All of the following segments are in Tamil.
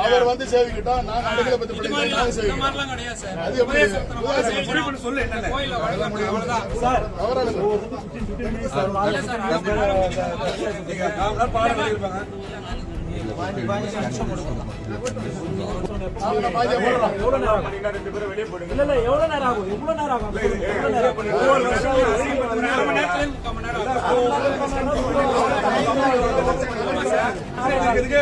அவர் வந்து சேவிக்கிட்டா நாங்க அடைக்கல பத்தி நாங்க இந்த அது எப்படி? சொல்லு என்ன கோயில்ல வழக்கம் அவ்வளவுதான். அவரான சார், பாடம் நேரம் வெளியே நேரம்? ஆகும் எவ்வளவு நேரம்? ஆகும் இதுக்கே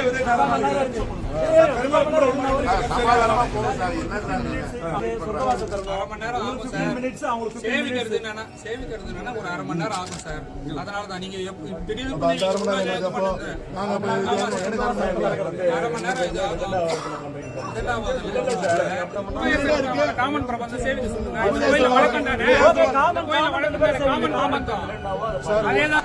காமன் சேவிக்க சொல்லுங்க வழக்கம் தானே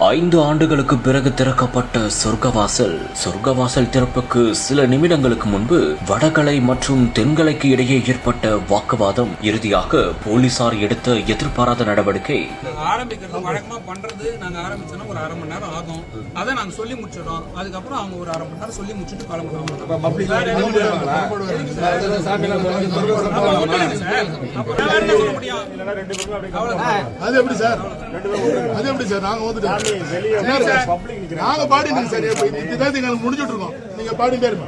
ஐந்து ஆண்டுகளுக்கு பிறகு திறக்கப்பட்ட சொர்க்கவாசல் சொர்க்கவாசல் திறப்புக்கு சில நிமிடங்களுக்கு முன்பு வடகலை மற்றும் தென்கலைக்கு இடையே ஏற்பட்ட வாக்குவாதம் இறுதியாக போலீசார் எடுத்த எதிர்பாராத நடவடிக்கை. நாங்க ஆரம்பிக்கிறது வழக்கமா பண்றது நாங்க ஆரம்பிச்சோம்னா ஒரு அரை மணி நேரம் ஆகும். அதை நாங்க சொல்லி முடிச்சிடும் அதுக்கப்புறம் அவங்க ஒரு அரை மணி நேரம் சொல்லி முடிச்சுட்டு கிளம்புறாங்க. அது எப்படி சார்? அது எப்படி சார்? நாங்க வந்துட்டோம் என்ன சார்? நாங்க பாடினோம் சார். இப்ப இந்த இதுதான் எங்களுக்கு முடிஞ்சுட்டு இருக்கோம். நீங்க பாடி பேருமா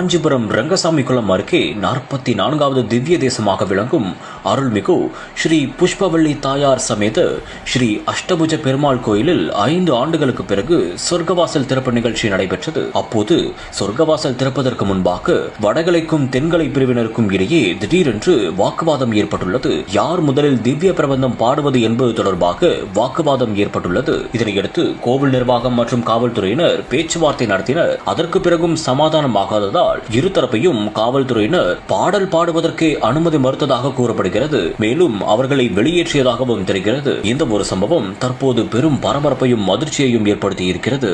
காஞ்சிபுரம் ரங்கசாமி குளம் அருகே நாற்பத்தி நான்காவது திவ்ய தேசமாக விளங்கும் அருள்மிகு ஸ்ரீ புஷ்பவள்ளி தாயார் சமேத ஸ்ரீ அஷ்டபுஜ பெருமாள் கோயிலில் ஐந்து ஆண்டுகளுக்கு பிறகு சொர்க்கவாசல் திறப்பு நிகழ்ச்சி நடைபெற்றது. அப்போது சொர்க்கவாசல் திறப்பதற்கு முன்பாக வடகலைக்கும் தென்கலை பிரிவினருக்கும் இடையே திடீரென்று வாக்குவாதம் ஏற்பட்டுள்ளது. யார் முதலில் திவ்ய பிரபந்தம் பாடுவது என்பது தொடர்பாக வாக்குவாதம் ஏற்பட்டுள்ளது. இதனையடுத்து கோவில் நிர்வாகம் மற்றும் காவல்துறையினர் பேச்சுவார்த்தை நடத்தினர். அதற்கு பிறகும் சமாதானமாகாததால் இருந்ததால் இருதரப்பையும் காவல்துறையினர் பாடல் பாடுவதற்கே அனுமதி மறுத்ததாக கூறப்படுகிறது. மேலும் அவர்களை வெளியேற்றியதாகவும் தெரிகிறது. இந்த ஒரு சம்பவம் தற்போது பெரும் பரபரப்பையும் அதிர்ச்சியையும் ஏற்படுத்தி இருக்கிறது